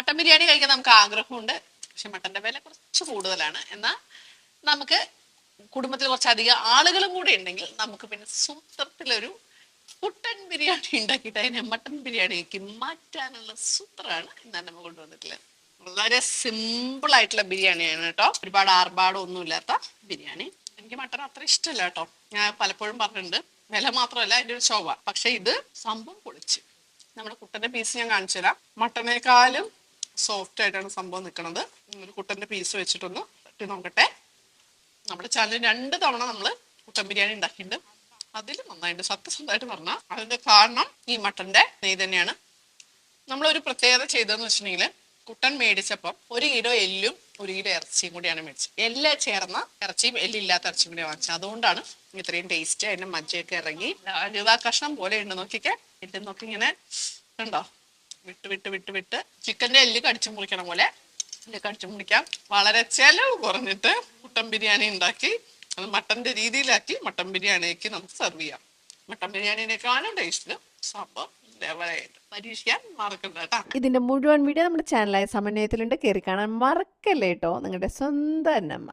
Mutton biryani കഴിക്കാൻ നമുക്ക് ആഗ്രഹമുണ്ട്. പക്ഷെ മട്ടന്റെ വില കുറച്ച് കൂടുതലാണ്. എന്നാൽ നമുക്ക് കുടുംബത്തിൽ കുറച്ചധികം ആളുകളും കൂടി ഉണ്ടെങ്കിൽ നമുക്ക് പിന്നെ സൂത്രത്തിലൊരു കുട്ടൻ ബിരിയാണി ഉണ്ടാക്കിയിട്ട് അതിനെ മട്ടൻ ബിരിയാണിക്ക് മാറ്റാനുള്ള സൂത്രമാണ് എന്നാൽ നമ്മൾ കൊണ്ടുവന്നിട്ടുള്ളത്. വളരെ സിമ്പിൾ ആയിട്ടുള്ള ബിരിയാണിയാണ് കേട്ടോ. ഒരുപാട് ആർഭാടം ഒന്നുമില്ലാത്ത ബിരിയാണി. എനിക്ക് മട്ടൻ അത്ര ഇഷ്ടമല്ല കേട്ടോ. ഞാൻ പലപ്പോഴും പറഞ്ഞിട്ടുണ്ട് വില മാത്രമല്ല അതിന്റെ ഒരു ശോഭ പക്ഷെ ഇത് സംഭവം പൊളിച്ച്. നമ്മുടെ കുട്ടന്റെ പീസ് ഞാൻ കാണിച്ചു തരാം മട്ടനേക്കാളും സോഫ്റ്റ് ആയിട്ടാണ് സംഭവം നിൽക്കുന്നത് ഒരു കുട്ടന്റെ പീസ് വെച്ചിട്ടൊന്ന് തട്ടി നോക്കട്ടെ. നമ്മുടെ ചാനൽ രണ്ട് തവണ നമ്മൾ കുട്ടൻ ബിരിയാണി ഉണ്ടാക്കിയിട്ടുണ്ട്. അതിൽ നന്നായിട്ട് സത്യസന്ധമായിട്ട് പറഞ്ഞാൽ അതിന്റെ കാരണം ഈ മട്ടന്റെ നെയ് തന്നെയാണ്. നമ്മളൊരു പ്രത്യേകത ചെയ്തതെന്ന് വെച്ചിട്ടുണ്ടെങ്കിൽ കുട്ടൻ മേടിച്ചപ്പം ഒരു കിലോ എല്ലും ഒരു കിലോ ഇറച്ചിയും കൂടിയാണ് മേടിച്ചത്. എല്ലാം ചേർന്ന ഇറച്ചിയും എല്ലില്ലാത്ത ഇറച്ചിയും കൂടി വാങ്ങിച്ചത്. അതുകൊണ്ടാണ് ഇത്രയും ടേസ്റ്റ് അതിന്റെ മജ്ജയൊക്കെ ഇറങ്ങി. അരുതാ കഷ്ണം പോലെ ഉണ്ട്. നോക്കിക്കേ. എല്ലും നോക്കി ഇങ്ങനെ ഉണ്ടോ? വിട്ട് വിട്ട് വിട്ട് വിട്ട്. ചിക്കന്റെ എല്ല് കടിച്ചു മുറിക്കണ പോലെ. എല്ല് കടിച്ചു മുറിക്കാം. വളരെ ചെലവ് കുറഞ്ഞിട്ട് മുട്ടൻ ബിരിയാണി ഉണ്ടാക്കി അത് മട്ടന്റെ രീതിയിലാക്കി മട്ടൻ ബിരിയാണിക്ക് നമുക്ക് സെർവ് ചെയ്യാം. മട്ടൻ ബിരിയാണിനേക്കാളും ടേസ്റ്റ് സംഭവം ഇതിന്റെ മുഴുവൻ വീഡിയോ നമ്മുടെ ചാനലായ സമന്വയത്തിലുണ്ട്. കയറി കാണാൻ മറക്കല്ലേ കേട്ടോ നിങ്ങളുടെ സ്വന്തം അന്നമ്മ.